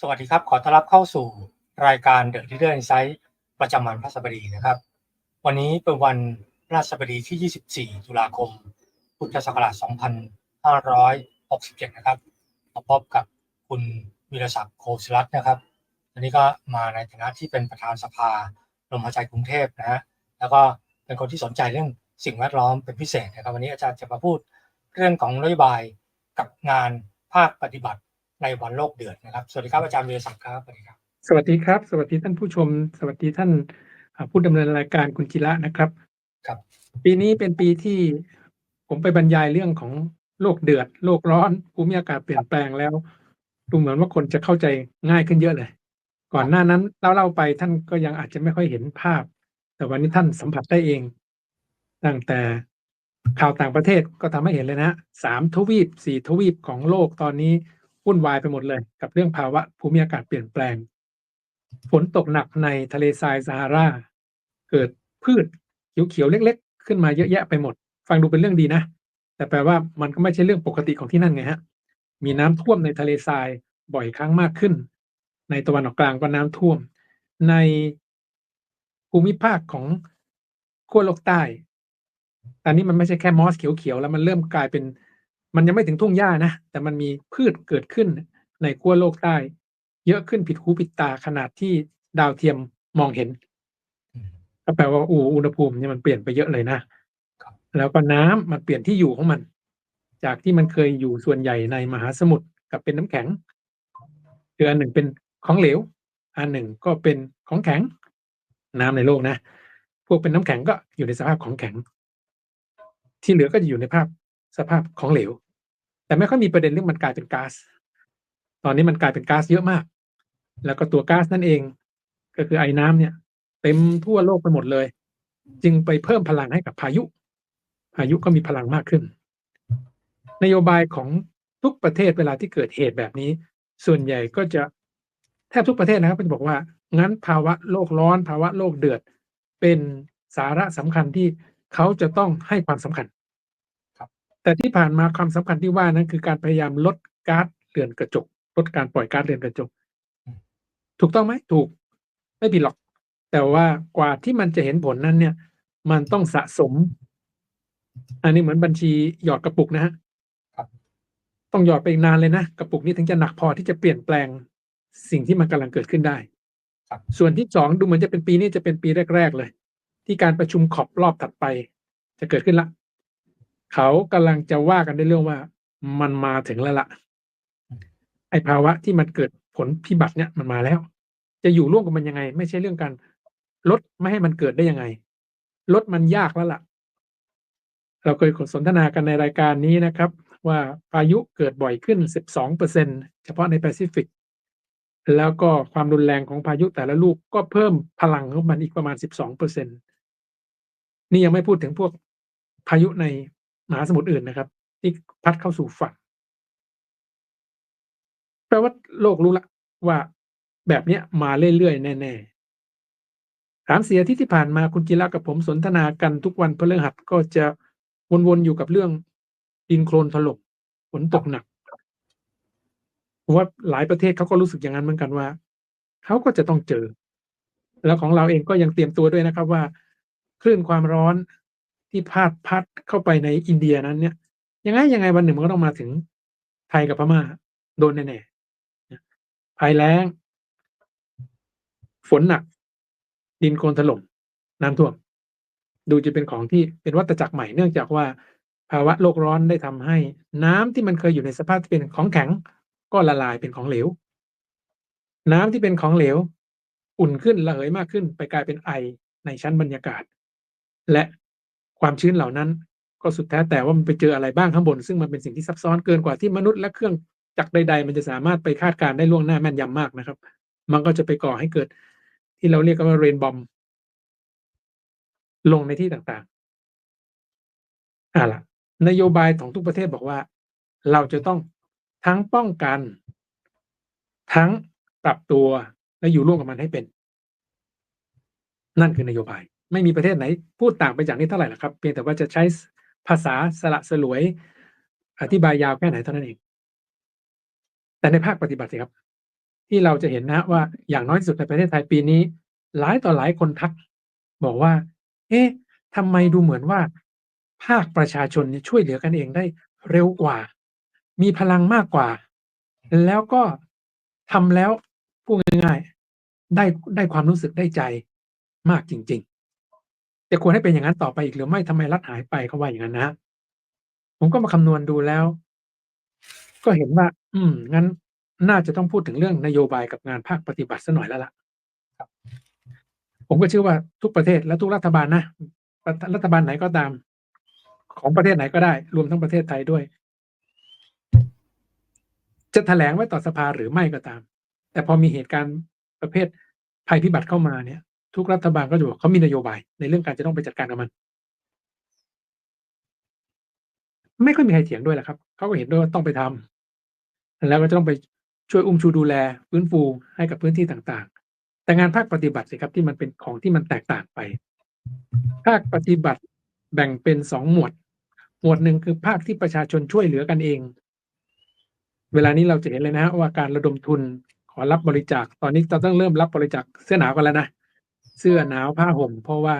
สวัสดีครับ ขอต้อนรับเข้าสู่รายการ The Leader Insight ประจำวันพฤหัสบดีนะครับ วันนี้เป็นวันพฤหัสบดีที่ 24 ตุลาคม พุทธศักราช 2567 นะครับมาพบกับคุณวิรศักดิ์โคศิรัตน์นะครับอันนี้ก็มาในฐานะที่เป็นประธานสภาลมหายใจกรุงเทพนะฮะแล้วก็เป็นคนที่สนใจเรื่องสิ่งแวดล้อมเป็นพิเศษนะครับ วันนี้อาจารย์จะมาพูดเรื่องของนโยบายกับงานภาคปฏิบัติ ในวันโลกเดือดนะครับ สวัสดีครับอาจารย์วีรศักดิ์ครับสวัสดีครับ สวัสดีครับ สวัสดีท่านผู้ชม สวัสดีท่านอ่าผู้ดำเนินรายการคุณจิระนะครับ ครับ ปีนี้เป็นปีที่ผมไปบรรยายเรื่องของโลกเดือด โลกร้อนภูมิอากาศเปลี่ยนแปลงแล้ว ดูเหมือนว่าคนจะเข้าใจง่ายขึ้นเยอะเลย ก่อนหน้านั้นเล่าเล่าๆไปท่านก็ยังอาจจะไม่ค่อยเห็นภาพ แต่วันนี้ท่านสัมผัสได้เอง ตั้งแต่ข่าวต่างประเทศก็ทำให้เห็นเลยนะสามทวีปสี่ทวีปของโลกตอนนี้ วุ่นวายไปหมดเลย กับเรื่องภาวะภูมิอากาศเปลี่ยนแปลง ฝนตกหนักในทะเลทรายซาฮารา เกิดพืชเขียวๆเล็ก ๆ ขึ้นมาเยอะแยะไปหมด ฟังดูเป็นเรื่องดีนะ แต่แปลว่ามันก็ไม่ใช่เรื่องปกติของที่นั่นไงฮะ มีน้ำท่วมในทะเลทรายบ่อยครั้งมากขึ้น ในตะวันออกกลางก็น้ำท่วม ในภูมิภาคของขั้วโลกใต้ ตอนนี้มันไม่ใช่แค่มอสเขียวๆแล้วมันเริ่มกลายเป็น มันยังไม่ถึงทุ่งหญ้านะ แต่มันมีพืชเกิดขึ้นในขั้วโลกใต้ เยอะขึ้นผิดหูผิดตาขนาดที่ดาวเทียมมองเห็นก็แปลว่าอูอุณหภูมิเนี่ยมันเปลี่ยนไปเยอะเลยนะครับแล้วก็น้ำมันเปลี่ยนที่อยู่ของมัน จากที่มันเคยอยู่ส่วนใหญ่ในมหาสมุทรกับเป็นน้ำแข็งคืออันหนึ่งเป็นของเหลว อันหนึ่งก็เป็นของแข็ง น้ำในโลกนะ พวกเป็นน้ำแข็งก็อยู่ในสภาพของแข็ง ที่เหลือก็จะอยู่ในภาพสภาพของเหลว แต่ไม่ค่อยมีประเด็นเรื่องมันกลายเป็นก๊าซตอนนี้มันกลายเป็นก๊าซเยอะมาก แล้วก็ตัวก๊าซนั่นเอง ก็คือไอ้น้ำเนี่ย เต็มทั่วโลกไปหมดเลย จึงไปเพิ่มพลังให้กับพายุ พายุก็มีพลังมากขึ้น นโยบายของทุกประเทศเวลาที่เกิดเหตุแบบนี้ ส่วนใหญ่ก็จะแทบทุกประเทศนะครับก็จะบอกว่า งั้นภาวะโลกร้อน ภาวะโลกเดือด เป็นสาระสำคัญที่เขาจะต้องให้ความสำคัญ แต่ที่ผ่านมาความสำคัญที่ว่านั้นคือการพยายามลดก๊าซเรือนกระจก ลดการปล่อยก๊าซเรือนกระจก ถูกต้องไหมถูก ไม่ผิดหรอก แต่ว่ากว่าที่มันจะเห็นผลนั้นเนี่ย มันต้องสะสม อันนี้เหมือนบัญชีหยอดกระปุกนะฮะครับต้องหยอดไปอีกนานเลยนะกระปุกนี้ถึงจะหนักพอที่จะเปลี่ยนแปลงสิ่งที่มันกำลังเกิดขึ้นได้ครับส่วนที่สองดูเหมือนจะเป็นปีนี้จะเป็นปีแรก ๆ เลย ที่การประชุมขอบรอบถัดไป จะเกิดขึ้นละ เขากำลังจะว่ากันในเรื่องว่ามันมาถึงแล้วละไอภาวะที่มันเกิดผลพิบัติเนี่ยมันมาแล้ว จะอยู่ร่วมกับมันยังไง ไม่ใช่เรื่องการลดไม่ให้มันเกิดได้ยังไง ลดมันยากแล้วล่ะ เราเคยสนทนากันในรายการนี้นะครับ ว่าพายุเกิดบ่อยขึ้น 12เปอร์เซ็นเฉพาะในแปซิฟิก แล้วก็ความรุนแรงของพายุแต่ละลูกก็เพิ่มพลังของมันอีกประมาณ 12เปอร์เซ็นนี่ยังไม่พูดถึงพวกพายุใน มหาสมุทรอื่นนะครับ ที่พัดเข้าสู่ฝั่งแปลว่าโลกรู้ละว่าแบบเนี้ยมาเรื่อยๆแน่ๆถามเสียที่ที่ผ่านมาคุณจิระกับผมสนทนากันทุกวันพฤหัสก็จะวนๆอยู่กับเรื่องดินโคลนถล่มฝนตกหนักผมว่าหลายประเทศเขาก็รู้สึกอย่างนั้นเหมือนกันว่าเขาก็จะต้องเจอ แล้วของเราเองก็ยังเตรียมตัวด้วยนะครับว่า คลื่นความร้อน ที่พาดพัดเข้าไปในอินเดียนั้นเนี่ย ยังไงยังไงวันหนึ่งมันก็ต้องมาถึงไทยกับพม่าโดนแน่ๆภัยแล้ง ฝนหนัก ดินโคลนถล่มน้ำท่วม ดูจะเป็นของที่เป็นวัฏจักรใหม่เนื่องจากว่า ภาวะโลกร้อนได้ทำให้ น้ำที่มันเคยอยู่ในสภาพที่เป็นของแข็ง ก็ละลายเป็นของเหลว น้ำที่เป็นของเหลว อุ่นขึ้นระเหยมากขึ้น ไปกลายเป็นไอในชั้นบรรยากาศ และ ความชื้นเหล่านั้น ก็สุดแท้แต่ว่ามันไปเจออะไรบ้างข้างบน ซึ่งมันเป็นสิ่งที่ซับซ้อนเกินกว่าที่มนุษย์และเครื่องจักรใด ๆ มันจะสามารถไปคาดการณ์ได้ล่วงหน้าแม่นยำมากนะครับ มันก็จะไปก่อให้เกิด ที่เราเรียกกันว่าเรนบอมลงในที่ต่างๆอ่าล่ะ นโยบายของทุกประเทศบอกว่า เราจะต้องทั้งป้องกัน ทั้งปรับตัวและอยู่ร่วมกับมันให้เป็น นั่นคือนโยบาย ไม่มีประเทศไหน พูดต่างไปจากนี้เท่าไหร่ละครับ เพียงแต่ว่าจะใช้ภาษาสละสลวย อธิบายยาวแค่ไหนเท่านั้นเอง แต่ในภาคปฏิบัติสิครับ ที่เราจะเห็นนะว่าอย่างน้อยที่สุดในประเทศไทยปีนี้ หลายต่อหลายคนทัก บอกว่า เอ๊ะทำไมดูเหมือนว่า ภาคประชาชนช่วยเหลือกันเองได้เร็วกว่า มีพลังมากกว่า แล้วก็ทำแล้วพูดง่ายๆได้ได้ความรู้สึกได้ใจมากจริง ๆ จะควรให้เป็นอย่างนั้นต่อไปอีกหรือไม่ทำไมรัฐหายไปเขาว่าอย่างนั้นนะผมก็มาคำนวณดูแล้ว ก็เห็นว่า อืม งั้นน่าจะต้องพูดถึงเรื่องนโยบายกับงานภาคปฏิบัติซะหน่อยแล้วล่ะผมก็เชื่อว่าทุกประเทศและทุกรัฐบาลนะรัฐบาลไหนก็ตาม ของประเทศไหนก็ได้ รวมทั้งประเทศไทยด้วย จะแถลงไว้ต่อสภาหรือไม่ก็ตาม แต่พอมีเหตุการณ์ประเภทภัยพิบัติเข้ามาเนี่ย ทุกรัฐบาลก็จะบอกเขามีนโยบาย ในเรื่องการจะต้องไปจัดการกับมัน ไม่ค่อยมีใครเถียงด้วยแหละครับเขาก็เห็นด้วยว่าต้องไปทำแล้วก็จะต้องไปช่วยอุ้มชูดูแลฟื้นฟูให้กับพื้นที่ต่างๆ แต่งานภาคปฏิบัติสิครับที่มันเป็นของที่มันแตกต่างไป ภาคปฏิบัติแบ่งเป็นสองหมวด หมวดหนึ่งคือภาคที่ประชาชนช่วยเหลือกันเอง เวลานี้เราจะเห็นเลยนะฮะว่าการระดมทุนขอรับบริจาคตอนนี้เราต้องเริ่มรับบริจาคเสื้อหนาวกันแล้วนะ เสื้อหนาวผ้าห่ม เพราะว่า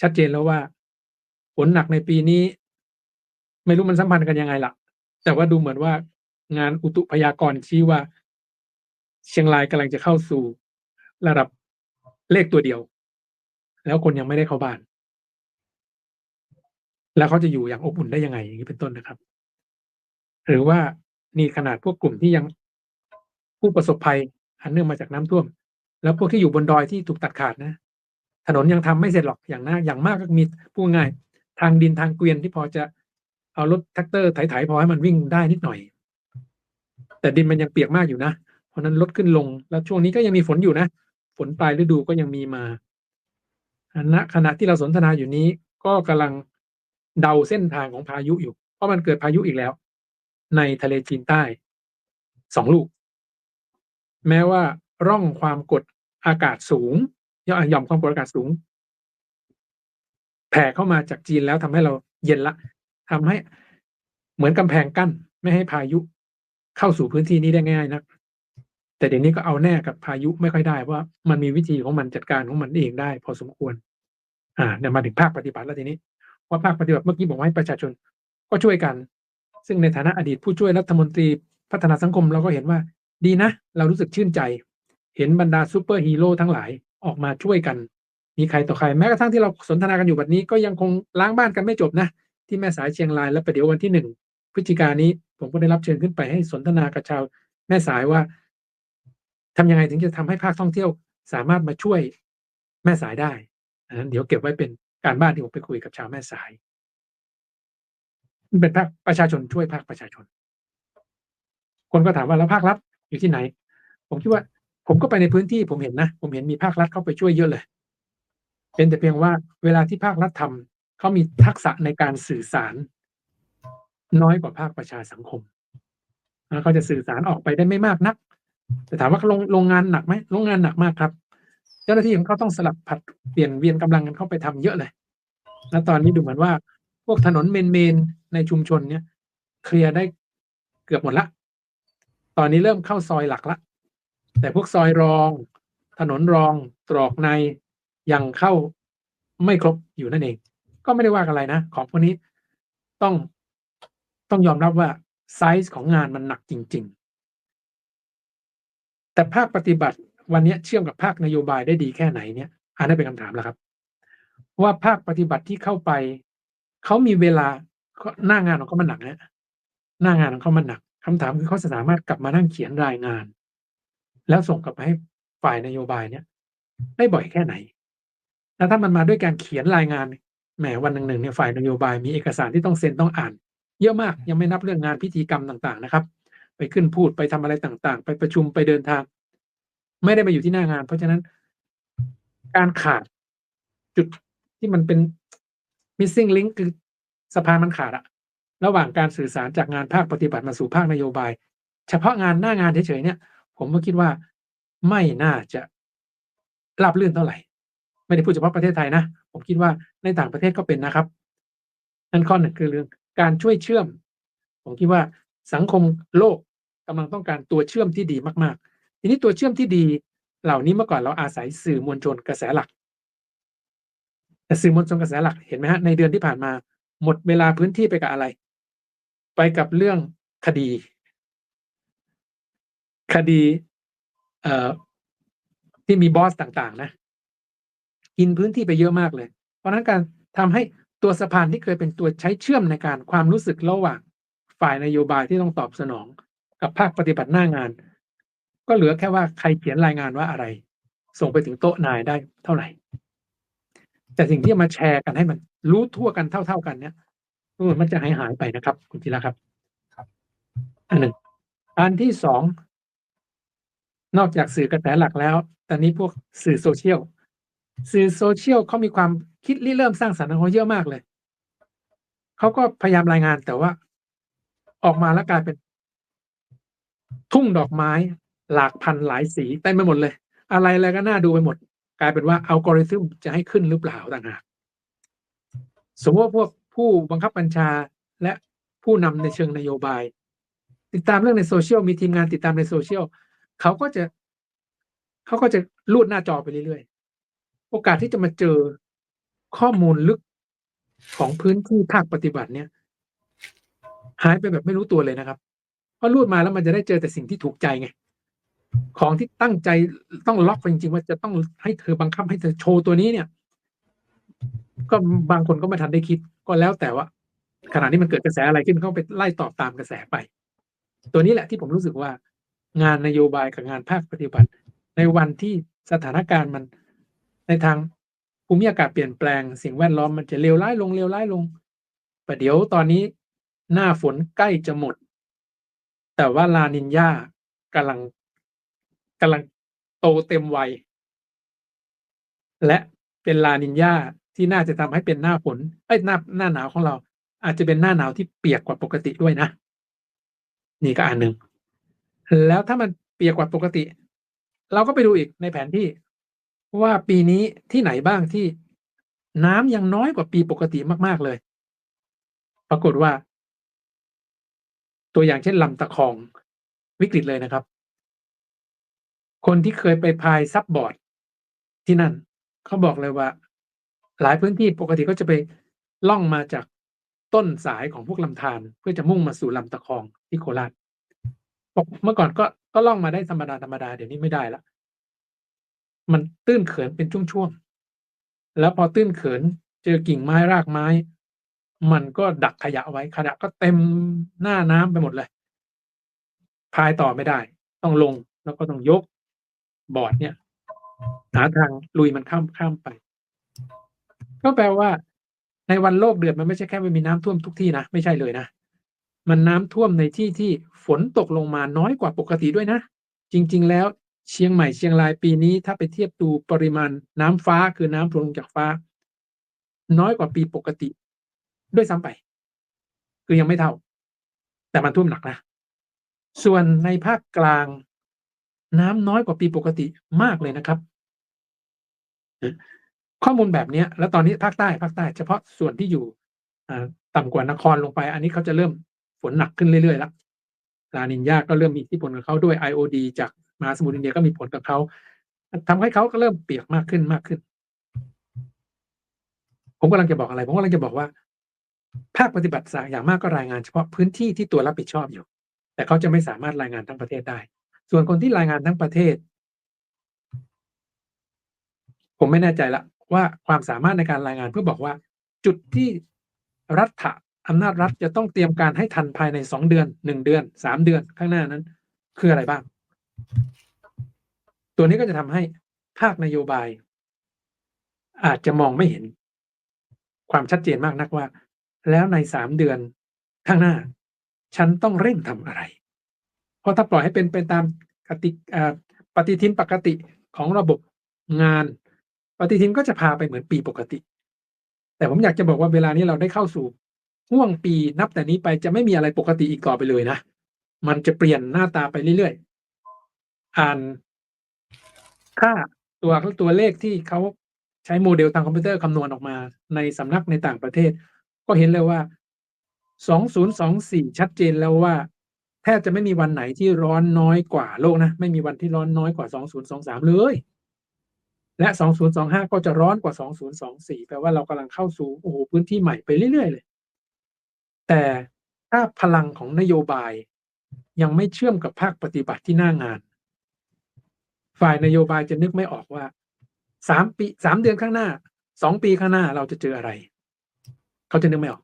ชัดเจนแล้วว่าฝนหนักในปีนี้ ไม่รู้มันสัมพันธ์กันยังไงล่ะ แต่ว่าดูเหมือนว่างานอุตุพยากรณ์ชี้ว่า เชียงรายกำลังจะเข้าสู่ระดับเลขตัวเดียว แล้วคนยังไม่ได้เข้าบ้าน แล้วเขาจะอยู่อย่างอบอุ่นได้ยังไง อย่างนี้เป็นต้นนะครับ หรือว่านี่ขนาดพวกกลุ่มที่ยังผู้ประสบภัยอันเนื่องมาจากน้ำท่วม แล้วพวกที่อยู่บนดอยที่ถูกตัดขาดนะ ถนนยังทำไม่เสร็จหรอกอย่างน่าอย่างมากก็มีพูดง่าย ทางดินทางเกวียนที่พอจะเอารถแท็กเตอร์ไถๆพอให้มันวิ่งได้นิดหน่อย แต่ดินมันยังเปียกมากอยู่นะ เพราะนั้นลดขึ้นลงแล้วช่วงนี้ก็ยังมีฝนอยู่นะ ฝนปลายฤดูก็ยังมีมาณขณะที่เราสนทนาอยู่นี้ ก็กำลังเดาเส้นทางของพายุอยู่ เพราะมันเกิดพายุอีกแล้ว ในทะเลจีนใต้สองลูก แม้ว่าร่องความกด อากาศสูงย่อหย่อมความกดอากาศสูง แผ่เข้ามาจากจีนแล้วทำให้เราเย็นละทำให้เหมือนกำแพงกั้น ไม่ให้พายุเข้าสู่พื้นที่นี้ได้ง่ายนะแต่เดี๋ยวนี้ก็เอาแน่กับพายุไม่ค่อยได้ว่ามันมีวิธีของมันจัดการของมันเองได้ พอสมควร อ่าเนี่ยมาถึงภาคปฏิบัติแล้วทีนี้ว่าภาคปฏิบัติเมื่อกี้บอกว่าให้ประชาชนก็ช่วยกัน ซึ่งในฐานะอดีตผู้ช่วยรัฐมนตรีพัฒนาสังคมเราก็เห็นว่าดีนะ เรารู้สึกชื่นใจ เห็นบรรดาซูเปอร์ฮีโร่ทั้งหลายออกมาช่วยกัน มีใครต่อใครแม้กระทั่งที่เราสนทนากันอยู่แบบนี้ก็ยังคงล้างบ้านกันไม่จบนะ ที่แม่สายเชียงรายแล้วประเดี๋ยววันที่หนึ่งพฤศจิกานี้ผมก็ได้รับเชิญขึ้นไปให้สนทนากับชาวแม่สายว่าทำยังไงถึงจะทำให้ภาคท่องเที่ยวสามารถมาช่วยแม่สายได้อันนั้นเดี๋ยวเก็บไว้เป็นการบ้านที่ผมไปคุยกับชาวแม่สายมันเป็นภาคประชาชนช่วยภาคประชาชน คนก็ถามว่าแล้วภาครัฐอยู่ที่ไหน ผมคิดว่า ผมก็ไปในพื้นที่ผมเห็นนะ ผมเห็นมีภาครัฐเข้าไปช่วยเยอะเลย เป็นแต่เพียงว่าเวลาที่ภาครัฐทำเขามีทักษะในการสื่อสาร น้อยกว่าภาคประชาสังคมแล้วเขาจะสื่อสารออกไปได้ไม่มากนัก แต่ถามว่าโรงโรงงานหนักไหมโรงงานหนักมากครับ เจ้าหน้าที่ของเขาต้องสลับผัดเปลี่ยนเวียนกำลังกันเข้าไปทำเยอะเลย แล้วตอนนี้ดูเหมือนว่า พวกถนนเมนเมนในชุมชนเนี่ยเคลียร์ได้เกือบหมดละ ตอนนี้เริ่มเข้าซอยหลักละ แต่พวกซอยรอง ถนนรองตรอกในยังเข้าไม่ครบอยู่นั่นเอง ก็ไม่ได้ว่าอะไรนะ ของพวกนี้ต้องต้องยอมรับว่าไซส์ของงานมันหนักจริง ๆ แต่ภาคปฏิบัติวันนี้เชื่อมกับภาคนโยบายได้ดีแค่ไหนเนี่ย อันนั้นเป็นคำถามแล้วครับ ว่าภาคปฏิบัติที่เข้าไปเขามีเวลาหน้างานของเขามันหนักนะหน้างานของเขามันหนักคำถามคือเขาสามารถกลับมานั่งเขียนรายงาน แล้วส่งกลับไปให้ฝ่ายนโยบายเนี่ย ได้บ่อยแค่ไหน แล้วถ้ามันมาด้วยการเขียนรายงานแหมวันหนึ่งๆเนี่ยฝ่ายนโยบายมีเอกสารที่ต้องเซ็นต้องอ่าน เยอะมากยังไม่นับเรื่องงานพิธีกรรมต่างๆ นะครับ ไปขึ้นพูดไปทำอะไรต่างๆ ไปประชุมไปเดินทาง ไม่ได้มาอยู่ที่หน้างาน เพราะฉะนั้น การขาดจุดที่มันเป็น missing link คือสะพานมันขาดอะระหว่างการสื่อสารจากงานภาคปฏิบัติมาสู่ภาคนโยบาย เฉพาะงานหน้างานเฉยๆเนี่ย ผมก็คิดว่าไม่น่าจะราบรื่นเท่าไหร่ ไม่ได้พูดเฉพาะประเทศไทยนะ ผมคิดว่าในต่างประเทศก็เป็นนะครับ นั่นข้อหนึ่งคือเรื่องการช่วยเชื่อม ผมคิดว่าสังคมโลกกำลังต้องการตัวเชื่อมที่ดีมากๆ ทีนี้ตัวเชื่อมที่ดี เหล่านี้เมื่อก่อนเราอาศัยสื่อมวลชนกระแสหลัก แต่สื่อมวลชนกระแสหลักเห็นไหมฮะในเดือนที่ผ่านมา หมดเวลาพื้นที่ไปกับอะไร ไปกับเรื่องคดี คดีเอ่อที่มีบอสต่างๆ นะ กินพื้นที่ไปเยอะมากเลย เพราะฉะนั้นการทำให้ตัวสะพานที่เคยเป็นตัวใช้เชื่อมในการความรู้สึกระหว่างฝ่ายนโยบายที่ต้องตอบสนอง กับภาคปฏิบัติหน้างาน ก็เหลือแค่ว่าใครเขียนรายงานว่าอะไร ส่งไปถึงโต๊ะนายได้เท่าไหร่ แต่สิ่งที่มาแชร์กันให้มันรู้ทั่วกันเท่า ๆกันเนี่ยดูเหมือนมันจะหายหายๆไปนะครับ คุณธีระครับ ครับ อันหนึ่งอันที่สอง นอกจากสื่อกระแสหลักแล้ว ตอนนี้พวกสื่อโซเชียล สื่อโซเชียลเขามีความคิดริเริ่มสร้างสรรค์ของเขาเยอะมากเลย เขาก็พยายามรายงานแต่ว่า ออกมาแล้วกลายเป็น ทุ่งดอกไม้ หลากพันหลายสีเต็มไปหมดเลย อะไรอะไรก็น่าดูไปหมด กลายเป็นว่าอัลกอริทึมจะให้ขึ้นหรือเปล่าต่างหากสมมติว่าพวกผู้บังคับบัญชาและผู้นำในเชิงนโยบาย ติดตามเรื่องในโซเชียลมีทีมงานติดตามในโซเชียล เขาก็จะเขาก็จะลูดหน้าจอไปเรื่อยๆ โอกาสที่จะมาเจอข้อมูลลึกของพื้นที่ภาคปฏิบัติเนี่ย หายไปแบบไม่รู้ตัวเลยนะครับ เพราะรูดมาแล้วมันจะได้เจอแต่สิ่งที่ถูกใจไง ของที่ตั้งใจต้องล็อกไปจริงๆว่าจะต้องให้เธอบังคับให้เธอโชว์ตัวนี้เนี่ย ก็บางคนก็ไม่ทันได้คิด ก็แล้วแต่ว่าขณะนี้มันเกิดกระแสอะไรขึ้นเขาไปไล่ตอบตามกระแสไป ตัวนี้แหละที่ผมรู้สึกว่า งานนโยบายกับงานภาคปฏิบัติ ในวันที่สถานการณ์มันในทางภูมิอากาศเปลี่ยนแปลงสิ่งแวดล้อมมันจะเลวร้ายลงเลวร้ายลงประเดี๋ยวตอนนี้หน้าฝนใกล้จะหมด แต่ว่าลานินยากำลังกำลังโตเต็มวัยและเป็นลานินยาที่น่าจะทำให้เป็นหน้าฝนเอ้หน้าหน้าหนาวของเรา อาจจะเป็นหน้าหนาวที่เปียกกว่าปกติด้วยนะ นี่ก็อันหนึ่ง แล้วถ้ามันเปียกกว่าปกติ เราก็ไปดูอีกในแผนที่ ว่าปีนี้ที่ไหนบ้างที่น้ำยังน้อยกว่าปีปกติมาก ๆเลย ปรากฏว่า ตัวอย่างเช่นลำตะคองวิกฤตเลยนะครับ คนที่เคยไปพายซับบอร์ดที่นั่นเขาบอกเลยว่า หลายพื้นที่ปกติก็จะไปล่องมาจากต้นสายของพวกลำธารเพื่อจะมุ่งมาสู่ลำตะคองที่โคราช เมื่อก่อนก็ก็ล่องมาได้ธรรมดาธรรมดาเดี๋ยวนี้ไม่ได้ละมันตื้นเขินเป็นช่วงๆแล้วพอตื้นเขินเจอกิ่งไม้รากไม้ มันก็ดักขยะไว้ขยะก็เต็มหน้าน้ำไปหมดเลยพายต่อไม่ได้ ต้องลงแล้วก็ต้องยกบอร์ดเนี่ยหาทางลุยมันข้ามข้ามไป ก็แปลว่า ในวันโลกเดือดมันไม่ใช่แค่ไม่มีน้ำท่วมทุกที่นะ ไม่ใช่เลยนะ มันน้ำท่วมในที่ที่ฝนตกลงมาน้อยกว่าปกติด้วยนะ จริง ๆ แล้วเชียงใหม่เชียงรายปีนี้ถ้าไปเทียบดูปริมาณน้ำฟ้าคือน้ำลงจากฟ้า น้อยกว่าปีปกติ ด้วยซ้ำไป คือยังไม่เท่า แต่มันท่วมหนักนะส่วนในภาคกลาง น้ำน้อยกว่าปีปกติมากเลยนะครับ ข้อมูลแบบนี้แล้วตอนนี้ภาคใต้ภาคใต้เฉพาะส่วนที่อยู่ต่ำกว่านครลงไป อันนี้เขาจะเริ่ม นหนักขึ้นเรื่อยๆแล้วลานินยาก็เริ่มมีอิทธิพลกับเขาด้วย IOD จากมหาสมุทรอินเดียก็มีผลกับเขาทำให้เขาก็เริ่มเปียกมากขึ้นมากขึ้น ผมกำลังจะบอกอะไร ผมกำลังจะบอกว่า ภาคปฏิบัติอย่างมากก็รายงานเฉพาะพื้นที่ที่ตัวรับผิดชอบอยู่ แต่เขาจะไม่สามารถรายงานทั้งประเทศได้ ส่วนคนที่รายงานทั้งประเทศ ผมไม่แน่ใจละว่าความสามารถในการรายงานเพื่อบอกว่า จุดที่รัฐ อำนาจรัฐจะต้องเตรียมการให้ทันภายในสองเดือนหนึ่งเดือนสามเดือนข้างหน้านั้น คืออะไรบ้าง ตัวนี้ก็จะทำให้ภาคนโยบาย อาจจะมองไม่เห็น ความชัดเจนมากนักว่า แล้วในสามเดือนข้างหน้า ฉันต้องเร่งทำอะไร เพราะถ้าปล่อยให้เป็นไปตามกติปฏิทินปกติของระบบงาน ปฏิทินก็จะพาไปเหมือนปีปกติ แต่ผมอยากจะบอกว่าเวลานี้เราได้เข้าสู่ ห่วงปีนับแต่นี้ไปจะไม่มีอะไรปกติอีกต่อไปเลยนะ มันจะเปลี่ยนหน้าตาไปเรื่อยๆ อ่านค่าตัวตัวเลขที่เขาใช้โมเดลทางคอมพิวเตอร์คำนวณออกมาในสำนักในต่างประเทศ ก็เห็นเลยว่า 2024 ชัดเจนแล้วว่าแทบจะไม่มีวันไหนที่ร้อนน้อยกว่าโลกนะ ไม่มีวันที่ร้อนน้อยกว่า 2023 เลย และ 2025 ก็จะร้อนกว่า 2024 แปลว่าเรากำลังเข้าสู่โอ้โหพื้นที่ใหม่ไปเรื่อยๆเลย แต่ถ้าพลังของนโยบายยังไม่เชื่อมกับภาคปฏิบัติที่หน้างาน ฝ่ายนโยบายจะนึกไม่ออกว่าสามปีสามเดือนข้างหน้าสองปีข้างหน้าเราจะเจออะไร เขาจะนึกไม่ออก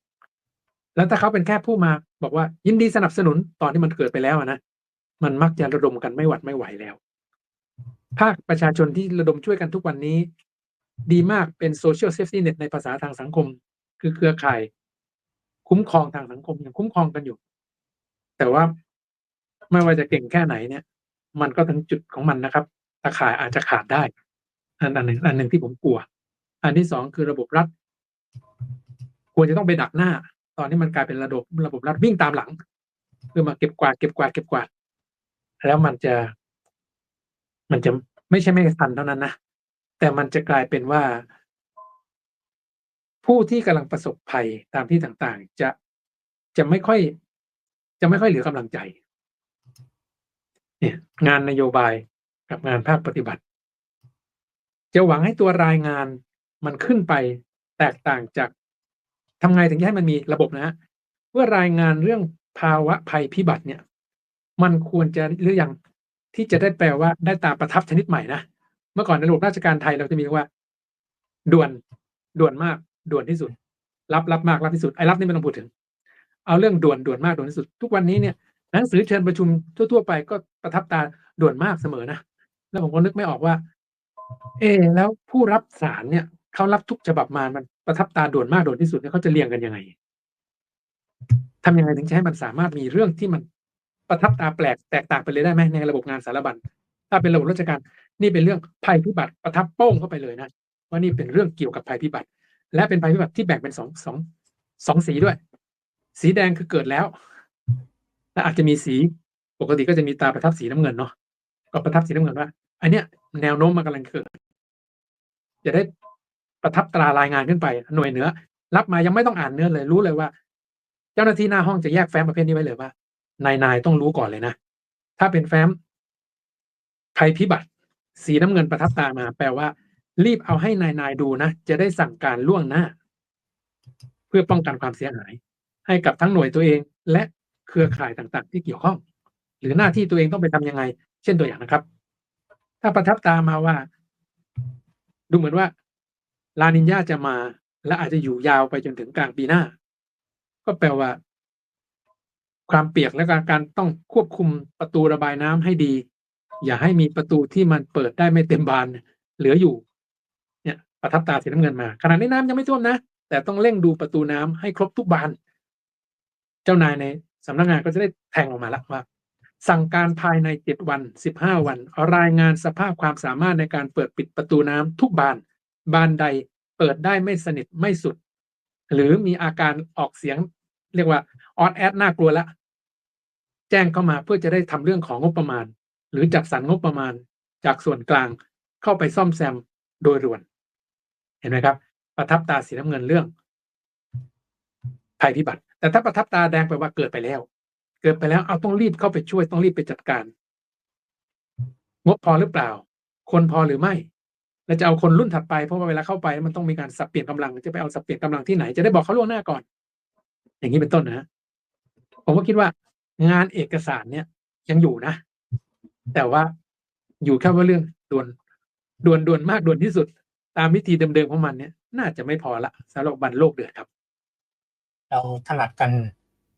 แล้วถ้าเขาเป็นแค่ผู้มาบอกว่ายินดีสนับสนุนตอนที่มันเกิดไปแล้วนะมันมักจะระดมกันไม่หวัดไม่ไหวแล้ว ภาคประชาชนที่ระดมช่วยกันทุกวันนี้ ดีมากเป็นโซเชียลเซฟตี้เน็ตในภาษาทางสังคม คือเครือข่าย คุ้มครองทางสังคมยังคุ้มครองกันอยู่ แต่ว่าไม่ว่าจะเก่งแค่ไหนเนี่ย มันก็ถึงจุดของมันนะครับตะข่ายอาจจะขาดได้ อันอันหนึ่งอันหนึ่งที่ผมกลัว อันที่สองคือระบบรัฐควรจะต้องไปดักหน้า ตอนนี้มันกลายเป็นระบบระบบรัฐวิ่งตามหลังเพื่อมาเก็บกวาดเก็บกวาดเก็บกวาดแล้วมันจะ มันจะไม่ใช่ไม่ทันเท่านั้นนะแต่มันจะกลายเป็นว่า ผู้ที่กำลังประสบภัยตามที่ต่างๆ จะจะไม่ค่อย จะไม่ค่อยเหลือกำลังใจ เนี่ย งานนโยบายกับงานภาคปฏิบัติ จะหวังให้ตัวรายงานมันขึ้นไปแตกต่างจากทำไงถึงจะให้มันมีระบบนะฮะเมื่อรายงานเรื่องภาวะภัยพิบัติเนี่ย มันควรจะหรือยังที่จะได้แปลว่าได้ตาประทับชนิดใหม่นะเมื่อก่อนในระบบราชการไทยเราจะมีว่า ด่วนด่วนมาก ด่วนที่สุด รับรับมากรับที่สุดไอ้รับนี่ไม่ต้องพูดถึง เอาเรื่องด่วนด่วนมากด่วนที่สุด ทุกวันนี้เนี่ยหนังสือเชิญประชุมทั่วๆไปก็ประทับตาด่วนมากเสมอนะแล้วผมก็นึกไม่ออกว่า เออแล้วผู้รับสารเนี่ยเขารับทุกฉบับมามันประทับตาด่วนมากด่วนที่สุดเนี่ยเขาจะเรียงกันยังไงทำยังไงถึงจะให้มันสามารถมีเรื่องที่มันประทับตาแปลกแตกต่างไปเลยได้ไหมในระบบงานสารบัญถ้าเป็นระบบราชการนี่เป็นเรื่องภัยพิบัติประทับโป้งเข้าไปเลยนะว่านี่เป็นเรื่องเกี่ยวกับภัยพิบัติ และเป็นภัยพิบัติที่แบ่งเป็นสองสองสองสีด้วย สีแดงคือเกิดแล้ว และอาจจะมีสีปกติก็จะมีตาประทับสีน้ำเงินเนาะก็ประทับสีน้ำเงินว่าอันเนี้ยแนวโน้มมันกำลังเกิด จะได้ประทับตรารายงานขึ้นไป หน่วยเหนือ รับมายังไม่ต้องอ่านเนื้อเลยรู้เลยว่า เจ้าหน้าที่หน้าห้องจะแยกแฟ้มประเภทนี้ไว้เลยว่านายนายต้องรู้ก่อนเลยนะถ้าเป็นแฟ้มภัยพิบัติ สีน้ำเงินประทับตามา แปลว่า รีบเอาให้นายนายดูนะ จะได้สั่งการล่วงหน้า เพื่อป้องกันความเสียหาย ให้กับทั้งหน่วยตัวเอง และเครือข่ายต่างๆ ที่เกี่ยวข้อง หรือหน้าที่ตัวเองต้องไปทำยังไง เช่นตัวอย่างนะครับ ถ้าประทับตามาว่า ดูเหมือนว่าลานินญาจะมาและอาจจะอยู่ยาวไปจนถึงกลางปีหน้า ก็แปลว่า ความเปียกและการการต้องควบคุมประตูระบายน้ำให้ดี อย่าให้มีประตูที่มันเปิดได้ไม่เต็มบานเหลืออยู่ ประทับตาสีน้ำเงินมา ขณะนี้น้ำยังไม่ท่วมนะ แต่ต้องเร่งดูประตูน้ำให้ครบทุกบาน เจ้านายในสำนักงานก็จะได้แทงออกมาล้วว่า สั่งการภายในเจ็ดวันสิบห้าวัน รายงานสภาพความสามารถในการเปิดปิดประตูน้ำทุกบาน บานใดเปิดได้ไม่สนิทไม่สุด หรือมีอาการออกเสียง เรียกว่าออดแอดน่ากลัวละ แจ้งเข้ามาเพื่อจะได้ทำเรื่องของงบประมาณ หรือจัดสรรงบประมาณ จากส่วนกลางเข้าไปซ่อมแซมโดยด่วน เห็นไหมครับ ประทับตาสีน้ำเงินเรื่องภัยพิบัติ แต่ถ้าประทับตาแดงแปลว่าเกิดไปแล้ว เกิดไปแล้วเอาต้องรีบเข้าไปช่วยต้องรีบไปจัดการ งบพอหรือเปล่า คนพอหรือไม่แล้วจะเอาคนรุ่นถัดไปเพราะว่าเวลาเข้าไปมันต้องมีการสับเปลี่ยนกำลังจะไปเอาสับเปลี่ยนกำลังที่ไหนจะได้บอกเขาล่วงหน้าก่อน อย่างนี้เป็นต้นนะฮะผมก็คิดว่างานเอกสารเนี่ยยังอยู่นะ แต่ว่าอยู่แค่ว่าเรื่องด่วนด่วนด่วนมากด่วนที่สุด ตามวิธีเดิมๆของมันเนี่ยน่าจะไม่พอละสำหรับบันโลกเดือดครับ เราถนัดกัน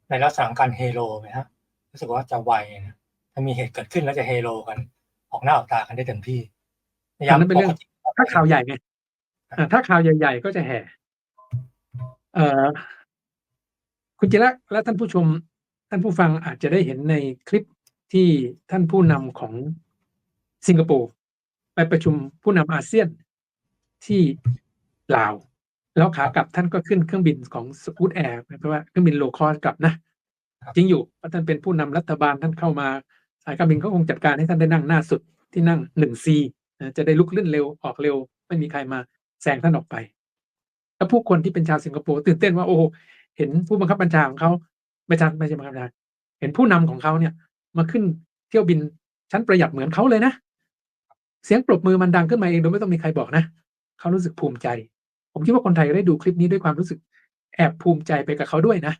ในลักษณะของการเฮโลไหมฮะรู้สึกว่าจะไวนะถ้ามีเหตุเกิดขึ้นแล้วจะเฮโลกัน ออกหน้าออกตากันได้เต็มที่อันนั้นเป็นเรื่องถ้าข่าวใหญ่ไงอ่าถ้าข่าวใหญ่ ๆ ก็จะแห่เอ่อคุณจิระและท่านผู้ชม ท่านผู้ฟังอาจจะได้เห็นในคลิปที่ท่านผู้นำของสิงคโปร์ไปประชุมผู้นำอาเซียน ที่ลาว แล้วขากลับท่านก็ขึ้นเครื่องบินของสกูตแอร์เพราะว่าเครื่องบินโลคอสกลับนะจริงอยู่เพราะท่านเป็นผู้นำรัฐบาลท่านเข้ามาสายการบินเขาคงจัดการให้ท่านได้นั่งหน้าสุดที่นั่งหนึ่งซีจะได้ลุกลื่นเร็วออกเร็ว ไม่มีใครมาแซงท่านออกไป แล้วผู้คนที่เป็นชาวสิงคโปร์ตื่นเต้นว่าโอ้โหเห็นผู้บังคับบัญชาของเขาไม่ใช่ไม่ใช่บังคับบัญชาเห็นผู้นำของเขาเนี่ยมาขึ้นเที่ยวบินชั้นประหยัดเหมือนเขาเลยนะ เสียงปรบมือมันดังขึ้นมาเองโดยไม่ต้องมีใครบอกนะ เขารู้สึกภูมิใจ ผมคิดว่าคนไทยได้ดูคลิปนี้ด้วยความรู้สึกแอบภูมิใจไปกับเขาด้วยนะ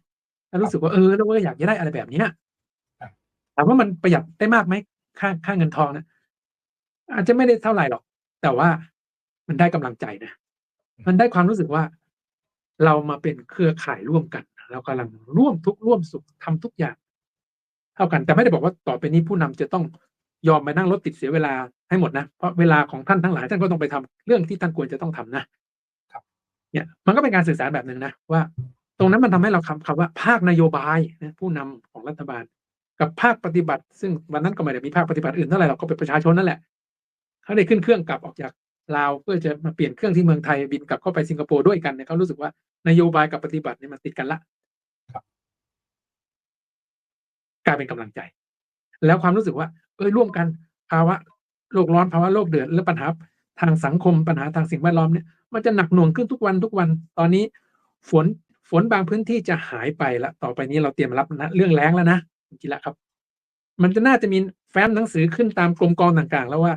แล้วรู้สึกว่าเออแล้วก็อยากจะได้อะไรแบบเนี้ยถามว่ามันประหยัดได้มากไหมค่าค่าเงินทองนะอาจจะไม่ได้เท่าไหร่หรอก แต่ว่ามันได้กำลังใจนะ มันได้ความรู้สึกว่า เรามาเป็นเครือข่ายร่วมกันเรากำลังร่วมทุกข์ร่วมสุขทำทุกอย่าง เท่ากันแต่ไม่ได้บอกว่าต่อไปนี้ผู้นำจะต้องยอมไปนั่งรถติดเสียเวลา ให้หมดนะเพราะเวลาของท่านทั้งหลายท่านก็ต้องไปทำเรื่องที่ท่านควรจะต้องทำนะครับเนี่ยมันก็เป็นการสื่อสารแบบหนึ่งนะว่า ตรงนั้นมันทำให้เราคำคำว่าภาคนโยบายนะผู้นำของรัฐบาล กับภาคปฏิบัติ ซึ่งวันนั้นก็ไม่ได้มีภาคปฏิบัติอื่นเท่าไหร่เราก็เป็นประชาชนนั่นแหละเขาได้ขึ้นเครื่องกลับออกจากลาวเพื่อจะมาเปลี่ยนเครื่องที่เมืองไทยบินกลับเข้าไปสิงคโปร์ด้วยกันเนี่ยเขารู้สึกว่านโยบายกับปฏิบัติเนี่ยมันติดกันละกลายเป็นกำลังใจ แล้วความรู้สึกว่า เอ้ยร่วมกันภาวะ โลกร้อนภาวะโลกเดือดและปัญหาทางสังคมปัญหาทางสิ่งแวดล้อมเนี่ยมันจะหนักหน่วงขึ้นทุกวันทุกวัน ตอนนี้ฝนฝนบางพื้นที่จะหายไปละต่อไปนี้เราเตรียมรับนะเรื่องแล้งแล้วนะจริงล้วครับ มันจะน่าจะมีแฟ้มหนังสือขึ้นตามกรมกองต่างๆ แล้วว่า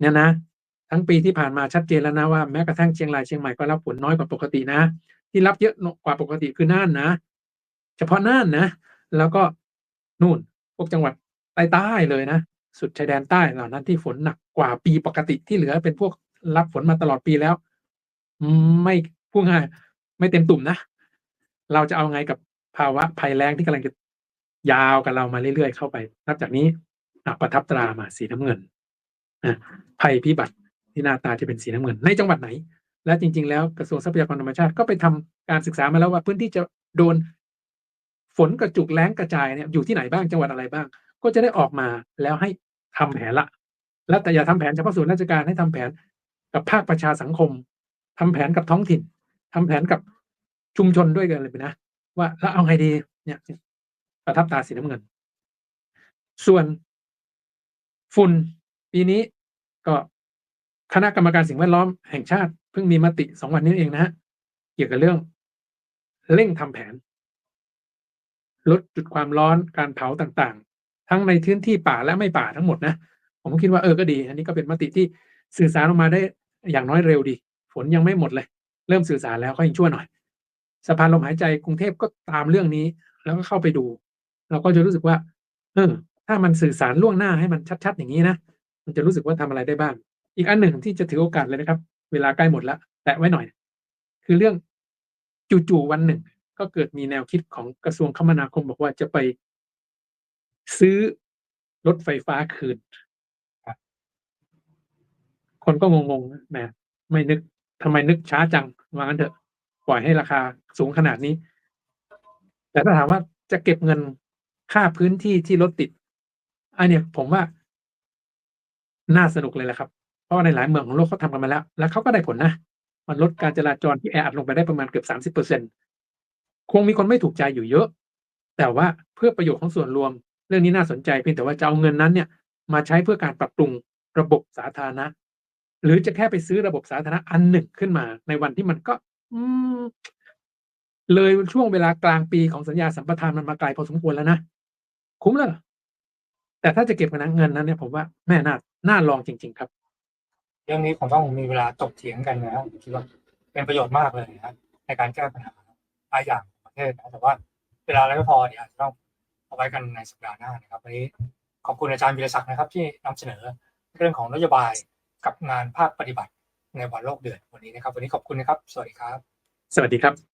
เนี่ยนะ ทั้งปีที่ผ่านมาชัดเจนแล้วนะว่าแม้กระทั่งเชียงรายเชียงใหม่ก็รับฝนน้อยกว่าปกตินะ ที่รับเยอะกว่าปกติคือน่านนะ เฉพาะน่านนะ แล้วก็นู่นพวกจังหวัดใต้ใต้ๆเลยนะ สุดชายแดนใต้เหล่านั้นที่ฝนหนักกว่าปีปกติที่เหลือเป็นพวกรับฝนมาตลอดปีแล้ว ไม่พูดง่ายไม่เต็มตุ่มนะ เราจะเอาไงกับภาวะภัยแล้งที่กำลังจะยาวกับเรามาเรื่อยๆเข้าไป นับจากนี้ประทับตรามาสีน้ำเงินภัยพิบัติที่หน้าตาจะเป็นสีน้ำเงิน ในจังหวัดไหน และจริง ๆ แล้วกระทรวงทรัพยากรธรรมชาติก็ไปทำการศึกษามาแล้วว่าพื้นที่จะโดนฝนกระจุกแล้งกระจายเนี่ยอยู่ที่ไหนบ้างจังหวัดอะไรบ้าง ก็จะได้ออกมาแล้วให้ ทำแผนละ แล้วแต่อย่าทำแผนเฉพาะส่วนราชการให้ทำแผนกับภาคประชาสังคมทำแผนกับท้องถิ่นทำแผนกับชุมชนด้วยกันเลยไปนะ ว่าแล้วเอาไงดีเนี่ยประทับตาสีน้ำเงิน ส่วนฝุ่นปีนี้ก็คณะกรรมการสิ่งแวดล้อมแห่งชาติเพิ่งมีมติสองวันนี้เองนะฮะเกี่ยวกับเรื่อง เร่งทำแผน ลดจุดความร้อนการเผาต่าง ทั้งในพื้นที่ป่าและไม่ป่าทั้งหมดนะ ผมก็คิดว่าเออก็ดี อันนี้ก็เป็นมติที่สื่อสารออกมาได้อย่างน้อยเร็วดี ฝนยังไม่หมดเลย เริ่มสื่อสารแล้วก็ยังชั่วหน่อยสะพานลมหายใจกรุงเทพก็ตามเรื่องนี้ แล้วก็เข้าไปดู เราก็จะรู้สึกว่า เออ ถ้ามันสื่อสารล่วงหน้าให้มันชัด ๆ อย่างนี้นะมันจะรู้สึกว่าทำอะไรได้บ้าง อีกอันหนึ่งที่จะถือโอกาสเลยนะครับ เวลาใกล้หมดแล้วแตะไว้หน่อย คือเรื่องจู่ๆวันหนึ่ง ก็เกิดมีแนวคิดของกระทรวงคมนาคมบอกว่าจะไป ซื้อรถไฟฟ้าคืน คนก็งงๆนะไม่นึกทำไมนึกช้าจังว่างั้นเถอะปล่อยให้ราคาสูงขนาดนี้ แต่ถ้าถามว่าจะเก็บเงินค่าพื้นที่ที่รถติดอันเนี้ยผมว่า น่าสนุกเลยแหละครับ เพราะในหลายเมืองของโลกเขาทำกันมาแล้ว แล้วเขาก็ได้ผลนะ มันลดการจราจรที่แออัดลงไปได้ประมาณเกือบสามสิบเปอร์เซ็นคงมีคนไม่ถูกใจอยู่เยอะ แต่ว่าเพื่อประโยชน์ของส่วนรวม เรื่องนี้น่าสนใจเพียงแต่ว่าจะเอาเงินนั้นเนี่ยมาใช้เพื่อการปรับปรุงระบบสาธารณะ หรือจะแค่ไปซื้อระบบสาธารณะอันหนึ่งขึ้นมา ในวันที่มันก็ อืมเลยช่วงเวลากลางปีของสัญญาสัมปทานมันมาไกลพอสมควรแล้วนะคุ้มเลยแต่ถ้าจะเก็บกันนะเงินนั้นเนี่ยผมว่าแม่น่าน่าลองจริง ๆ ครับ เรื่องนี้ผมต้องมีเวลาตกเถียงกันนะครับคิดว่าเป็นประโยชน์มากเลยนะครับในการแก้ปัญหาหลายอย่างของประเทศนะแต่ว่าเวลาเราไม่พอเนี่ยจะต้อง เอาไว้กันในสัปดาห์หน้านะครับวันนี้ขอบคุณอาจารย์วิรศักดิ์นะครับ ที่นำเสนอเรื่องของนโยบายกับงานภาคปฏิบัติในวันโลกเดือดวันนี้นะครับ วันนี้ขอบคุณนะครับ สวัสดีครับ สวัสดีครับ